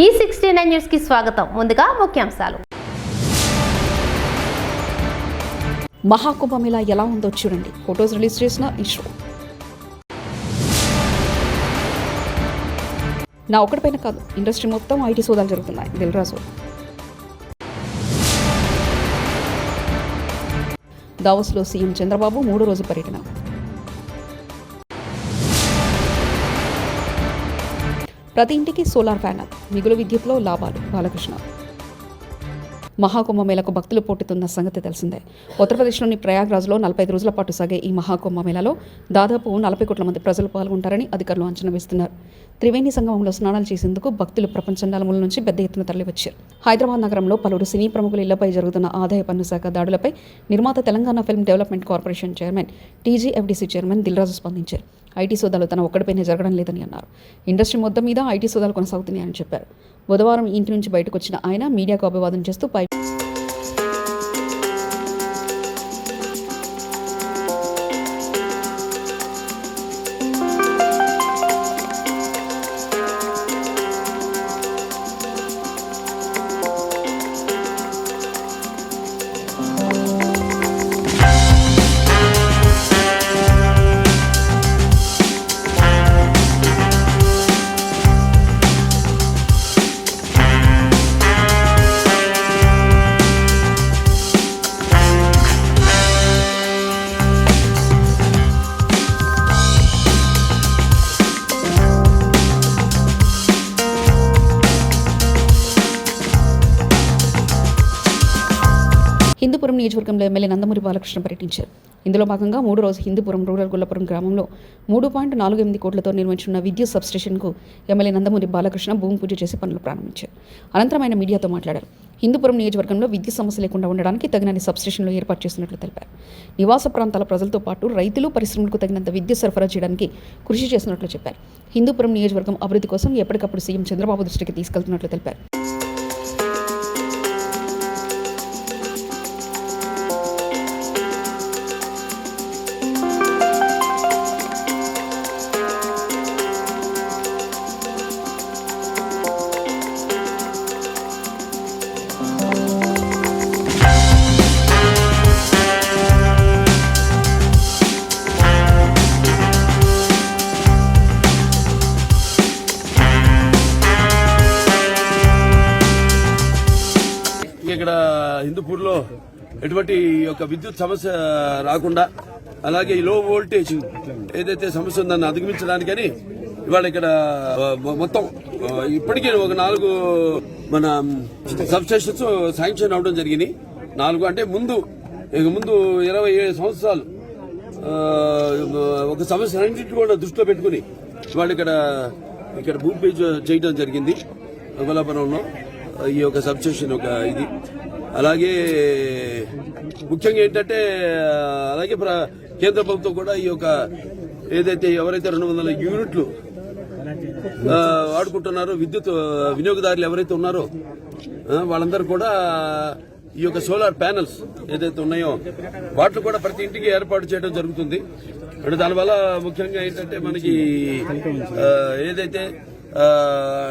ఈ sixty nine న్యూస్కి స్వాగతం. ముందుగా ముఖ్యాంశాలు. మహాకుంభమేళా ఎలా ఉందో చూడండి. ఫొటోస్ రిలీజ్ చేసిన ఇష్రో నా ఒకటిపైన కాదు ఇండస్ట్రీ మొత్తం ఐటీ సోదాలు జరుగుతున్నాయి. దిల్రాజు దావోస్లో సీఎం చంద్రబాబు మూడో రోజు పర్యటన. ప్రతి ఇంటికి సోలార్ ప్యానల్ మిగులు విద్యుత్లో లాభాలు. బాలకృష్ణ. మహాకుంభమేళకు భక్తులు పోటెత్తున్న సంగతి తెలిసిందే. ఉత్తరప్రదేశ్లోని ప్రయాగ్రాజ్లో నలభై ఐదు రోజుల పాటు సాగే ఈ మహాకుంభమేళాలో దాదాపు నలభై కోట్ల మంది ప్రజలు పాల్గొంటారని అధికారులు అంచనా వేస్తున్నారు. త్రివేణి సంగమంలో స్నానాలు చేసేందుకు భక్తులు ప్రపంచ నలుమూల నుంచి పెద్ద ఎత్తున తరలివచ్చారు. హైదరాబాద్ నగరంలో పలువురు సినీ ప్రముఖుల ఇళ్ళపై జరుగుతున్న ఆదాయ పన్ను శాఖ దాడులపై నిర్మాత Telangana film development corporation chairman TGFDC chairman Dil Raju స్పందించారు. ఐటీ సోదాలు తన ఒక్కడిపైనే జరగడం లేదని అన్నారు. ఇండస్ట్రీ మొత్తం మీద ఐటీ సోదాలు కొనసాగుతున్నాయని చెప్పారు. బుధవారం ఇంటి నుంచి బయటకు వచ్చిన ఆయన మీడియాకు అభివాదం చేస్తూ పై నియోజకవర్గంలో ఎమ్మెల్యే నందమూరి బాలకృష్ణ పర్యటించారు. ఇందులో భాగంగా మూడు రోజు హిందూపురం రూరల్ గుల్లపురం గ్రామంలో మూడు పాయింట్ నాలుగు ఎనిమిది కోట్లతో నిర్మించిన విద్యుత్ సబ్స్టేషన్కు ఎమ్మెల్యే నందమూరి బాలకృష్ణ భూమి పూజ చేసి పనులు ప్రారంభించారు. అనంతరం ఆయన మీడియాతో మాట్లాడారు. హిందూపురం నియోజకవర్గంలో విద్యుత్ సమస్య లేకుండా ఉండడానికి తగినన్ని సబ్స్టేషన్లు ఏర్పాటు చేస్తున్నట్లు తెలిపారు. నివాస ప్రాంతాల ప్రజలతో పాటు రైతులు పరిశ్రమలకు తగినంత విద్యుత్ సరఫరా చేయడానికి కృషి చేస్తున్నట్లు చెప్పారు. హిందూపురం నియోజకవర్గం అభివృద్ధి కోసం ఎప్పటికప్పుడు సీఎం చంద్రబాబు దృష్టికి తీసుకెళ్తున్నట్లు తెలిపారు. ఎటువంటి యొక్క విద్యుత్ సమస్య రాకుండా అలాగే ఈ లో వోల్టేజ్ ఏదైతే సమస్య ఉందని అధిగమించడానికని ఇవాళ ఇక్కడ మొత్తం ఇప్పటికే ఒక నాలుగు మన సబ్స్టేషన్స్ శాంక్షన్ అవడం జరిగింది. నాలుగు అంటే ముందు ఇక ముందు ఇరవై ఏడు సంవత్సరాలు ఒక సమస్య అన్నింటిని కూడా దృష్టిలో పెట్టుకుని ఇవాళ ఇక్కడ ఇక్కడ భూమి పూజ చేయడం జరిగింది. గొల్లాపురంలో ఈ యొక్క సబ్స్టేషన్ ఒక ఇది. అలాగే ముఖ్యంగా ఏంటంటే అలాగే ప్ర- కేంద్ర ప్రభుత్వం కూడా ఈ యొక్క ఏదైతే ఎవరైతే రెండు వందల యూనిట్లు వాడుకుంటున్నారో విద్యుత్ వినియోగదారులు ఎవరైతే ఉన్నారో వాళ్ళందరూ కూడా ఈ యొక్క సోలార్ ప్యానల్స్ ఏదైతే ఉన్నాయో వాటిని కూడా ప్రతి ఇంటికి ఏర్పాటు చేయడం జరుగుతుంది. అంటే దానివల్ల ముఖ్యంగా ఏంటంటే మనకి ఏదైతే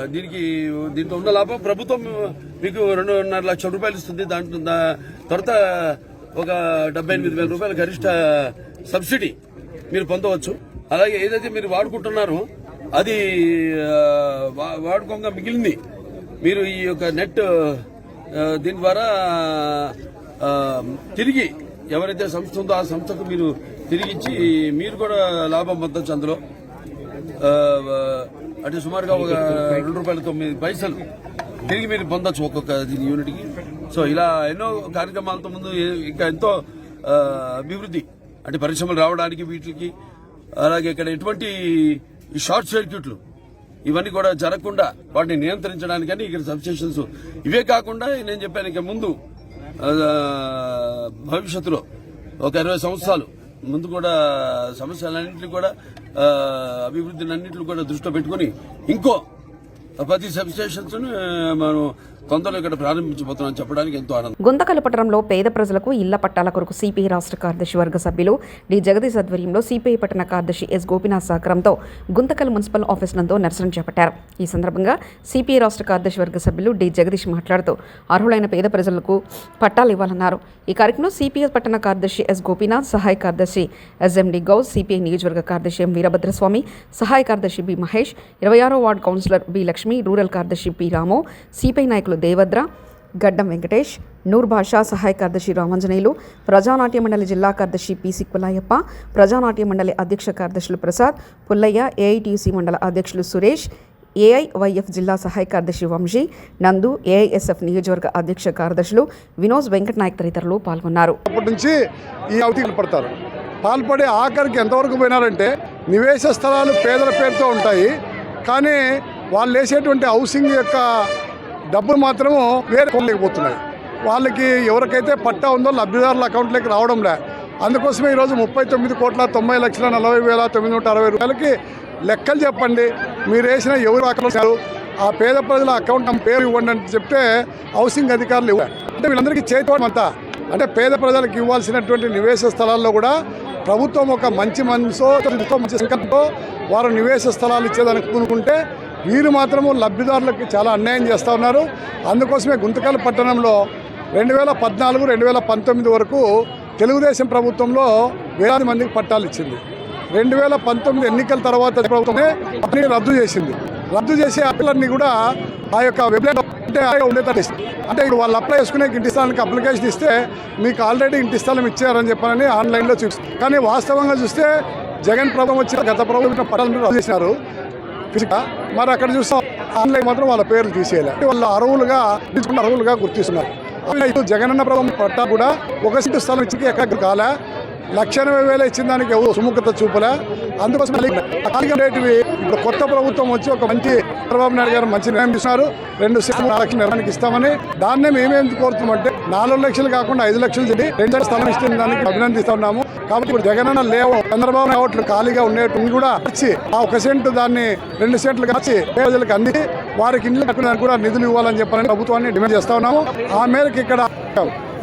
దీనికి దీంట్లో ఉన్న లాభం ప్రభుత్వం మీకు రెండున్నర లక్షల రూపాయలు ఇస్తుంది. దాంట్లో దా- తర్వాత ఒక డెబ్బై ఎనిమిది వేల రూపాయల గరిష్ట సబ్సిడీ మీరు పొందవచ్చు. అలాగే ఏదైతే మీరు వాడుకుంటున్నారో అది వా- వాడుకోగా మిగిలింది. మీరు ఈ యొక్క నెట్ దీని ద్వారా తిరిగి ఎవరైతే సంస్థ ఉందో ఆ సంస్థకు మీరు తిరిగి ఇచ్చి మీరు కూడా లాభం పొందొచ్చు అందులో. అంటే సుమారుగా ఒక రెండు రూపాయల తొమ్మిది పైసలు. తిరిగి మీరు పొందొచ్చు ఒక్కొక్క దీని యూనిట్కి సో ఇలా ఎన్నో కార్యక్రమాలతో ముందు ఇంకా ఎంతో అభివృద్ధి అంటే పరిశ్రమలు రావడానికి వీటికి అలాగే ఇక్కడ ఎటువంటి షార్ట్ సర్క్యూట్లు ఇవన్నీ కూడా జరగకుండా వాటిని నియంత్రించడానికని ఇక్కడ సబ్స్టేషన్స్ ఇవే కాకుండా నేను చెప్పాను ఇక ముందు భవిష్యత్తులో ఒక ఇరవై సంవత్సరాలు ముందు కూడా సమస్యలన్నింటినీ కూడా అభివృద్ధిని అన్నింటిని కూడా దృష్టిలో పెట్టుకుని ఇంకో ప్రతి సబ్స్టేషన్స్ మనం తొందరలో ఇక్కడ ప్రారంభించబోతున్నాం చెప్పడానికి ఎంతో ఆనందం. గుంతకల్ పట్టణంలో పేద ప్రజలకు ఇళ్ళ పట్టాల కొరకు సిపిఐ రాష్ట్ర కార్యదర్శి వర్గ సభ్యులు డి. జగదీశ్ ఆధ్వర్యంలో సిపిఐ పట్టణ కార్యదర్శి ఎస్. గోపినాథ్ సహకారంతో గుంతకల్ మున్సిపల్ ఆఫీస్ నందు నిరసన చేపట్టారు. ఈ సందర్భంగా సిపిఐ రాష్ట్ర కార్యదర్శి వర్గ సభ్యులు డి. జగదీష్ మాట్లాడుతూ అర్హులైన పేద ప్రజలకు పట్టాలు ఇవ్వాలన్నారు. ఈ కార్యక్రమంలో సిపిఐ పట్టణ కార్యదర్శి ఎస్. గోపినాథ్ సహాయ కార్యదర్శి ఎస్ఎండి గౌస్ సిపిఐ నియోజకవర్గ కార్యదర్శి ఎం. వీరభద్రస్వామి సహాయ కార్యదర్శి బి. మహేష్ ఇరవై ఆరో ward councillor B. Lakshmi rural కార్యదర్శి పి రాము సిపిఐ నాయకులు దేవద్ర గడ్డం వెంకటేష్ నూర్ భాషా సహాయ కార్యదర్శి రామంజనేయులు ప్రజానాట్య మండలి జిల్లా కార్యదర్శి పి సిక్కులాయప్ప ప్రజానాట్య మండలి అధ్యక్ష కార్యదర్శులు ప్రసాద్ పుల్లయ్య ఏఐటీసీ మండల అధ్యక్షులు సురేష్ ఏఐవైఎఫ్ జిల్లా సహాయ కార్యదర్శి వంశీ నందు ఏఐఎస్ఎఫ్ నియోజకవర్గ అధ్యక్ష కార్యదర్శులు వినోద్ వెంకటనాయక్ తదితరులు పాల్గొన్నారు. నుంచి ఈ పడతారు. పాల్పడే ఆఖరికి ఎంతవరకు పోయినారంటే నివేశ స్థలాలు పేదల పేరుతో ఉంటాయి. కానీ వాళ్ళు వేసేటువంటి హౌసింగ్ యొక్క డబ్బులు మాత్రము వేరే కొనలేకపోతున్నాయి వాళ్ళకి ఎవరికైతే పట్టా ఉందో లబ్ధిదారుల అకౌంట్లోకి రావడం లే అందుకోసమే ఈరోజు ముప్పై తొమ్మిది కోట్ల తొంభై లక్షల నలభై వేల తొమ్మిది నూట అరవై రూపాయలకి లెక్కలు చెప్పండి. మీరు వేసిన ఎవరు అకౌంట్ ఆ పేద ప్రజల అకౌంట్ తమ పేరు ఇవ్వండి అని చెప్తే హౌసింగ్ అధికారులు ఇవ్వాలి అంటే వీళ్ళందరికీ చేతివాడం అంతా. అంటే పేద ప్రజలకు ఇవ్వాల్సినటువంటి నివేశ స్థలాల్లో కూడా ప్రభుత్వం ఒక మంచి మనసుతో మంచి సంకల్పంతో వారు నివేశ స్థలాలు ఇచ్చేదానికి పూనుకుంటే వీరు మాత్రము లబ్ధిదారులకు చాలా అన్యాయం చేస్తూ ఉన్నారు. అందుకోసమే గుంతకల్ పట్టణంలో రెండు వేల పద్నాలుగు రెండు వేల పంతొమ్మిది వరకు తెలుగుదేశం ప్రభుత్వంలో వేలాది మందికి పట్టాలు ఇచ్చింది. రెండు వేల పంతొమ్మిది ఎన్నికల తర్వాత ప్రభుత్వమే అన్ని రద్దు చేసింది. రద్దు చేసే అప్పులన్నీ కూడా ఆ యొక్క వెబ్సైట్ అంటే ఉండేటట్టు అంటే ఇప్పుడు వాళ్ళు అప్లై చేసుకునే ఇంటి స్థలానికి అప్లికేషన్ ఇస్తే మీకు ఆల్రెడీ ఇంటి స్థలం ఇచ్చారని చెప్పారని ఆన్లైన్లో చూసి కానీ వాస్తవంగా చూస్తే జగన్ ప్రభుత్వం వచ్చిన గత ప్రభుత్వం పట్టాలను రద్దు చేసినారు. ఫిజికల్ మరి అక్కడ చూస్తాం ఆన్లైన్ మాత్రం వాళ్ళ పేర్లు తీసేయాలి. అంటే వాళ్ళు అర్హులుగా తీసుకున్న అర్హులుగా గుర్తిస్తున్నారు. జగనన్న ప్రభావం పట్టా కూడా ఒక సీటు స్థలం ఇచ్చి ఎక్కడ కాలే. లక్ష ఎనభై వేలు ఇచ్చిన దానికి ఎవరు సుముఖత చూపలే. అందుకోసం మళ్ళీ ఇప్పుడు కొత్త ప్రభుత్వం వచ్చి ఒక మంచి చంద్రబాబు నాయుడు గారు మంచి నిర్ణయం తీసుకున్నారు. రెండు సీట్లు నాలుగు లక్షల నిర్ణయానికి ఇస్తామని. దాన్నే మేమేం కోరుతున్నామంటే నాలుగు లక్షలు కాకుండా ఐదు లక్షలు చెల్లి రెండు స్థలం ఇచ్చిన దానికి అభినందిస్తున్నాము కాబట్టి ఇప్పుడు జగనన్న లేవు చంద్రబాబు ఓట్లు ఖాళీగా ఉండేటువంటి కూడా వచ్చి ఆ ఒక సెంటు దాన్ని రెండు సెంట్లు కాచి ప్రజలకు అంది వారికి ఇండ్లు కట్టుకోవడానికి కూడా నిధులు ఇవ్వాలని చెప్పాలని ప్రభుత్వాన్ని డిమాండ్ చేస్తా ఉన్నాము. ఆ మేరకు ఇక్కడ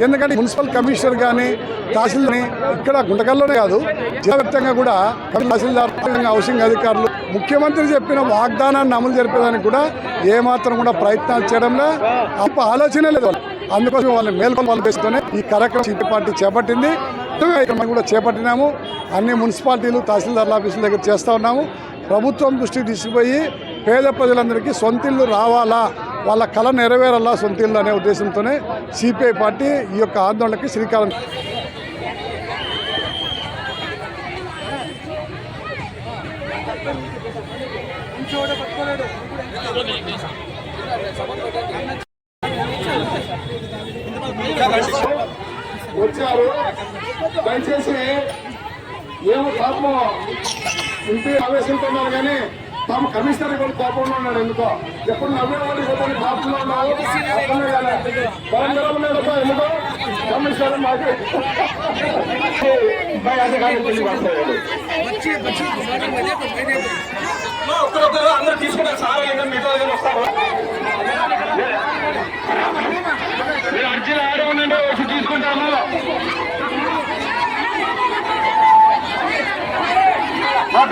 ఎందుకంటే మున్సిపల్ కమిషనర్ కానీ తహసీల్దార్ ఇక్కడ గుంటకల్లోనే కాదు జిల్లా కూడా తహసీల్దార్ హౌసింగ్ అధికారులు ముఖ్యమంత్రి చెప్పిన వాగ్దానాన్ని అమలు జరిపేదానికి కూడా ఏమాత్రం కూడా ప్రయత్నాలు చేయడంలో అప్ప ఆలోచనే లేదు. అందుకోసం వాళ్ళని మేల్కొల్పాలు వేస్తూనే ఈ కార్యక్రమం సిటీ పార్టీ చేపట్టింది. కార్యక్రమం కూడా చేపట్టినాము. అన్ని మున్సిపాలిటీలు తహసీల్దార్ల ఆఫీసుల దగ్గర చేస్తూ ఉన్నాము. ప్రభుత్వం దృష్టికి తీసుకుపోయి పేద ప్రజలందరికీ సొంతిల్లు రావాలా వాళ్ళ కళ నెరవేరాలా సొంతిల్లు అనే ఉద్దేశంతోనే సిపిఐ పార్టీ ఈ యొక్క ఆందోళనకి శ్రీకారం వచ్చారు. దయచేసి ఏమో పాపం ఇంటి ఆవేశంతున్నారు కానీ తాము కమిషనర్ కూడా కోపంలో ఉన్నాడు ఎందుకో. ఎప్పుడు నవ్వేవాడు కూడా పాపంలో ఉన్నాడప్పా ఎందుకో? కమిషనర్ మాకు ఒక్కరొక్కరు అందరూ తీసుకుంటారు సార్ అయినా మిగతా వస్తారు. మీరు అర్జీలు ఆడే ఉండండి వచ్చి తీసుకుంటాము మా దయచేసి మీకు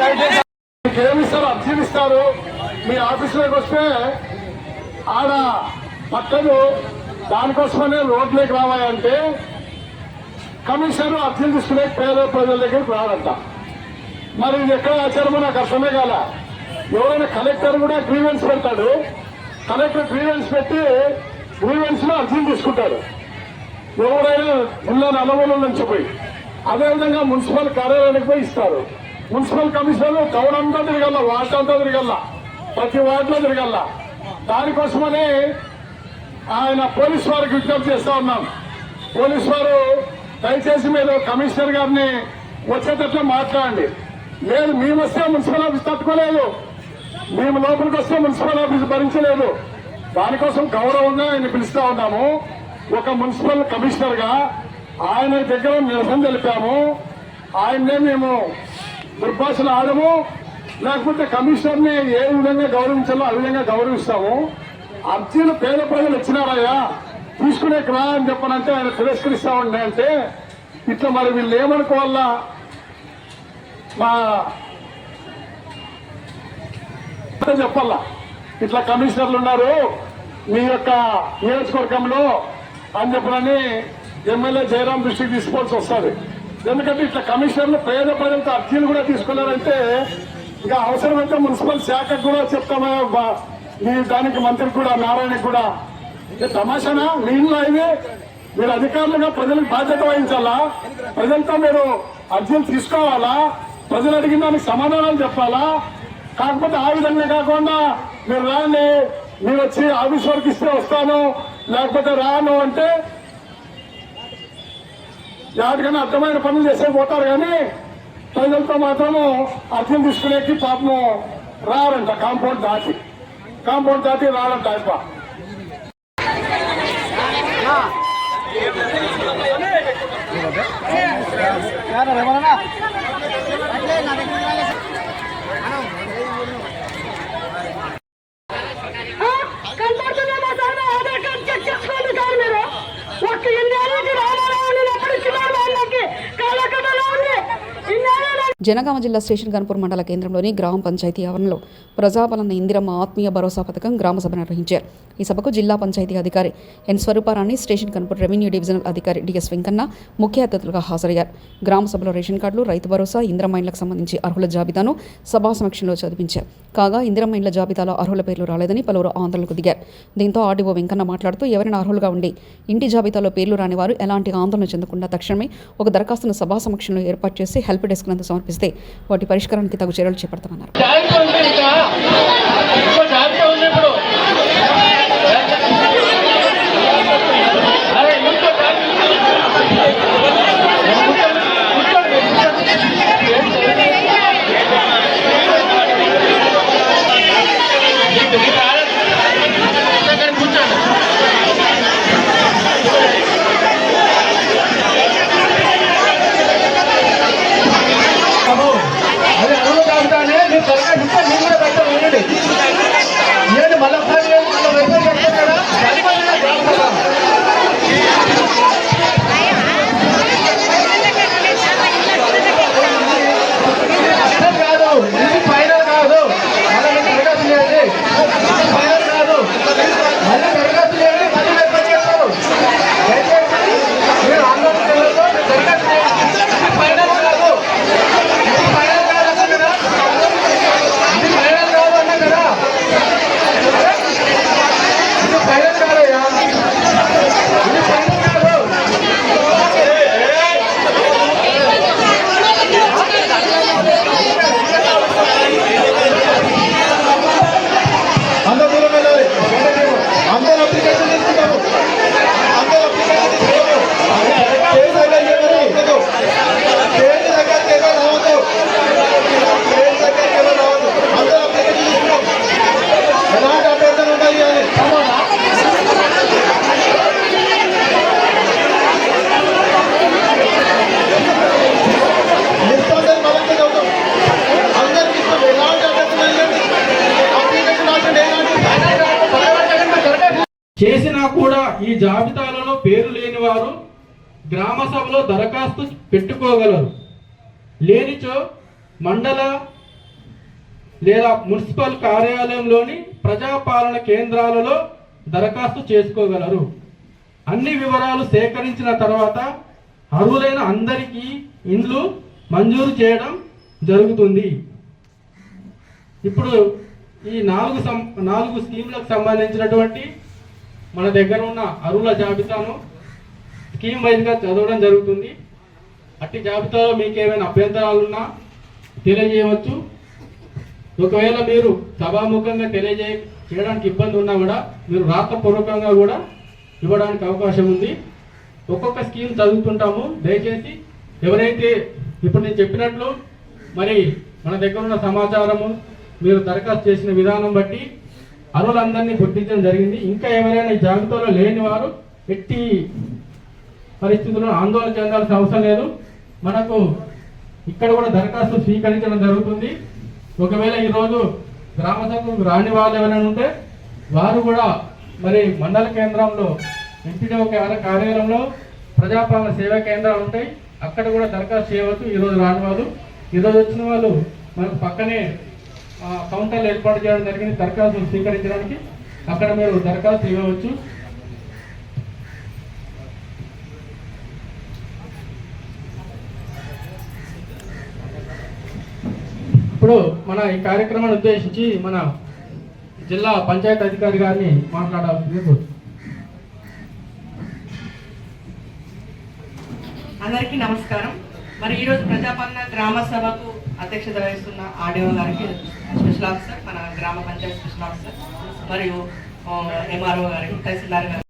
ఏమిస్తారు అర్జీలు మీ ఆఫీసులోకి వస్తే ఆడ పక్కను దానికోసమనే రోడ్లోకి రావాలంటే కమిషనర్ అర్జీలు తీసుకునే పేద ప్రజల దగ్గరికి రాడంట మరి ఇది ఎక్కడ ఆచారమో నాకు అర్థమే కాల. ఎవరైనా కలెక్టర్ కూడా గ్రీవెన్స్ పెడతాడు. కలెక్టర్ గ్రీవెన్స్ పెట్టి గ్రీవెన్స్లో అర్జీలు తీసుకుంటాడు ఎవరైనా ఉన్న నలుమూల నుంచి పోయి అదేవిధంగా మున్సిపల్ కార్యాలయానికి పోయి ఇస్తారు. మున్సిపల్ కమిషనర్ టౌన్ అంతా తిరగల వార్డ్ అంతా తిరగల ప్రతి వార్డులో తిరగల దానికోసమనే ఆయన పోలీస్ వారికి విజ్ఞప్తి చేస్తా ఉన్నాం. పోలీస్ వారు దయచేసి మీరు కమిషనర్ గారిని వచ్చేటట్లు మాట్లాడండి. లేదు మేము వస్తే మున్సిపల్ ఆఫీస్ తట్టుకోలేదు. మేము లోపలికి వస్తే మున్సిపల్ ఆఫీస్ భరించలేదు. దానికోసం గౌరవంగా ఆయన పిలుస్తా ఉన్నాము. ఒక మున్సిపల్ కమిషనర్గా ఆయన దగ్గర నిరసన తెలిపాము. ఆయన్నే మేము దుర్భాషలు ఆడము లేకపోతే కమిషనర్ని ఏ విధంగా గౌరవించాలో ఆ విధంగా గౌరవిస్తాము. అర్జీలు పేద ప్రజలు వచ్చినారయ్యా తీసుకునే రా అని చెప్పనంటే ఆయన తిరస్కరిస్తామండి అంటే ఇట్లా మరి వీళ్ళు ఏమనుకోవాలా? మా చెప్పాలా? ఇట్లా కమిషనర్లు ఉన్నారు మీ యొక్క నియోజకవర్గంలో అని చెప్పనని ఎమ్మెల్యే జయరాం దృష్టికి తీసుకోవాల్సి వస్తుంది. ఎందుకంటే ఇట్లా కమిషన్లు పేద ప్రజలతో అర్జీలు కూడా తీసుకున్నారంటే ఇంకా అవసరమైతే మున్సిపల్ శాఖకు కూడా చెప్తామా? మీ దానికి మంత్రికి కూడా నారాయణకి కూడా. తమాషానా? నీళ్ళు ఇది మీరు అధికారులుగా ప్రజలకు బాధ్యత వహించాలా? ప్రజలతో మీరు అర్జీలు తీసుకోవాలా? ప్రజలు అడిగిన దానికి సమాధానాలు చెప్పాలా? కాకపోతే ఆ విధంగా కాకుండా మీరు రాని మీరు వచ్చి ఆఫీస్ వరకు ఇస్తే వస్తాను లేకపోతే రాను అంటే ఎవరికైనా అర్థమైన పనులు చేసే పోతారు కానీ ప్రజలతో మాత్రము అర్థం తీసుకునేకి పాపము రారంట. కాంపౌండ్ దాటి. కాంపౌండ్ దాటి రాలంట అయిప కనపడుతుందేమో సార్ ఆధార్ కార్డు చెక్ చేసుకోండి సార్ మీరు. ఒక్క ఇన్నేళ్ళకి రామారావు ఎప్పుడు ఇచ్చినారు వాళ్ళకి కాలకటలో ఉంది ఇన్నేళ్ళ జనగామ జిల్లా స్టేషన్ గన్పూర్ మండల కేంద్రంలోని గ్రామ పంచాయతీ ఆవరణలో ప్రజాపాలన ఇందిరమ్మ ఆత్మీయ భరోసా పథకం గ్రామ సభ నిర్వహించారు. ఈ సభకు జిల్లా పంచాయతీ అధికారి N Swarupa Rani station Ghanpur revenue divisional అధికారి డిఎస్ వెంకన్న ముఖ్య అతిథులుగా హాజరయ్యారు. గ్రామ సభలో రేషన్ కార్డులు రైతు భరోసా ఇందిరమ్మ ఇండ్లకు సంబంధించి అర్హుల జాబితాను సభా సమక్షంలో చదివించారు. కాగా ఇందిరమ్మ ఇండ్ల జాబితాలో అర్హుల పేర్లు రాలేదని పలువురు ఆందోళనకు దిగారు. దీంతో ఆర్డీఓ వెంకన్న మాట్లాడుతూ ఎవరైనా అర్హులుగా ఉండి ఇంటి జాబితాలో పేర్లు రాని వారు ఎలాంటి ఆందోళన చెందకుండా తక్షణమే ఒక దరఖాస్తును సభా సమక్షంలో ఏర్పాటు చేసి హెల్ప్ డెస్క్ నందు సమర్పిస్తే వాటి పరిష్కారానికి తగు చర్యలు చేపడతామన్నారు జాగ్రత్త ఉంది ఇంకా ఇంకో జాగ్రత్త ఉంది ఇప్పుడు అరే ఇంకో కూర్చోండి బాబు, అది అరువు కాకుండానే మీరు త్వరగా ఇంకా మీరు కూడా పెట్టాలి ఉండండి ఏంటి మళ్ళీ ఒకసారి లేదు, మళ్ళీ వైఫై పెడతారా సరిపోయిందా జాగ్రత్తగా అర్థం కాదు ఇది ఫైనల్ కాదు మళ్ళీ మీకు దరఖాస్తు చేయండి ఇది ఫైనల్ కాదు మళ్ళీ దరఖాస్తు చేయండి మళ్ళీ వైఫై చేస్తారు దయచేసి మీరు ఆందోళన చేయవద్దు, మీరు దరఖాస్తు చేయండి ఇది ఫైనల్ కాదు ఇది ఫైనల్ కాదు అన్న కదా ఇది ఫైనల్ కాదు అన్న కదా ఇది ఫైనల్ కాదయ్యా ఇది ఫైనల్ కాదు అందరూ దూరం వెళ్ళాలి అందరూ అప్లికేషన్ తీసుకుంటాము అందరూ అప్లికేషన్ తీసుకుంటాము పేరు దగ్గర చేయమని పేరు దగ్గరికి ఎవరు రావద్దు పేరు దగ్గరికి ఎవరు రావద్దు అందరూ అప్లికేషన్ తీసుకుంటాం ఎలాంటి అభ్యర్థన ఉండాలి అని లిస్ట్ అందరి మళ్ళీ చదువుతాం అందరికి ఇస్తాం ఎలాంటి అభ్యర్థన లేదండి అప్లికేషన్ రాకండి ఎలాంటి చేసినా కూడా ఈ జాబితాలలో పేరు లేని వారు గ్రామ సభలో దరఖాస్తు పెట్టుకోగలరు. లేనిచో మండల లేదా మున్సిపల్ కార్యాలయంలోని ప్రజాపాలన కేంద్రాలలో దరఖాస్తు చేసుకోగలరు. అన్ని వివరాలు సేకరించిన తర్వాత అర్హులైన అందరికీ ఇండ్లు మంజూరు చేయడం జరుగుతుంది. ఇప్పుడు ఈ నాలుగు సం నాలుగు స్కీమ్లకు సంబంధించినటువంటి మన దగ్గర ఉన్న అరువుల జాబితాను స్కీమ్ వైజ్గా చదవడం జరుగుతుంది. అట్టి జాబితాలో మీకు ఏమైనా అభ్యంతరాలు ఉన్నా తెలియజేయవచ్చు. ఒకవేళ మీరు సభాముఖంగా తెలియజే చేయడానికి ఇబ్బంది ఉన్నా కూడా మీరు రాతపూర్వకంగా కూడా ఇవ్వడానికి అవకాశం ఉంది. ఒక్కొక్క స్కీమ్ చదువుతుంటాము. దయచేసి ఎవరైతే ఇప్పుడు నేను చెప్పినట్లు మరి మన దగ్గర ఉన్న సమాచారము మీరు దరఖాస్తు చేసిన విధానం బట్టి అర్హులందరినీ గుర్తించడం జరిగింది. ఇంకా ఎవరైనా జాబితాలో లేని వారు ఎట్టి పరిస్థితుల్లో ఆందోళన చెందాల్సిన అవసరం లేదు. మనకు ఇక్కడ కూడా దరఖాస్తు స్వీకరించడం జరుగుతుంది. ఒకవేళ ఈరోజు గ్రామ సభకు రాని వాళ్ళు ఎవరైనా ఉంటే వారు కూడా మరి మండల కేంద్రంలో ఎంపీడీఓ కార్యాలయంలో ప్రజాపాలన సేవా కేంద్రాలు ఉంటాయి. అక్కడ కూడా దరఖాస్తు చేయవచ్చు. ఈరోజు రాని వాళ్ళు ఈరోజు వచ్చిన వాళ్ళు మనకు పక్కనే కౌంటర్లు ఏర్పాటు చేయడం జరిగింది. దరఖాస్తులు స్వీకరించడానికి అక్కడ మీరు దరఖాస్తు ఇవ్వవచ్చు. ఇప్పుడు మన ఈ కార్యక్రమాన్ని ఉద్దేశించి మన జిల్లా పంచాయతీ అధికారి గారిని మాట్లాడాల్సింది కోరుతున్నాను. అందరికీ నమస్కారం. మరి ఈరోజు ప్రజాపాలన గ్రామ సభకు అధ్యక్షత వహిస్తున్న ఆడియో గారికి స్పెషల్ ఆఫీసర్ మన గ్రామ పంచాయతీ స్పెషల్ ఆఫీసర్ మరియు ఎంఆర్ఓ గారికి తహసీల్దార్ గారు.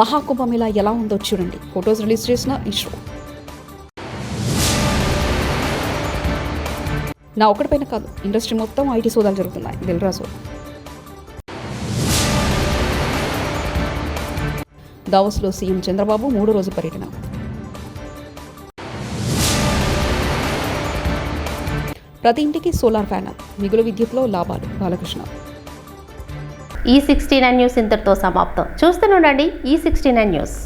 మహాకుంభం ఇలా ఎలా ఉందో చూడండి. ఫొటోస్ రిలీజ్ చేసిన ఇష్రో నా ఒకటిపైన కాదు ఇండస్ట్రీ మొత్తం ఐటీ సోదాలు జరుగుతున్నాయి. దిల్రాజు దావోస్లో సీఎం చంద్రబాబు మూడో రోజు పర్యటన. ప్రతి ఇంటికి సోలార్ ప్యానల్ మిగులు విద్యుత్లో లాభాలు. బాలకృష్ణ. ఈ సిక్స్టీ నైన్ న్యూస్ ఇంతటితో సమాప్తం. చూస్తూనే ఉండండి ఈ సిక్స్టీ నైన్ న్యూస్.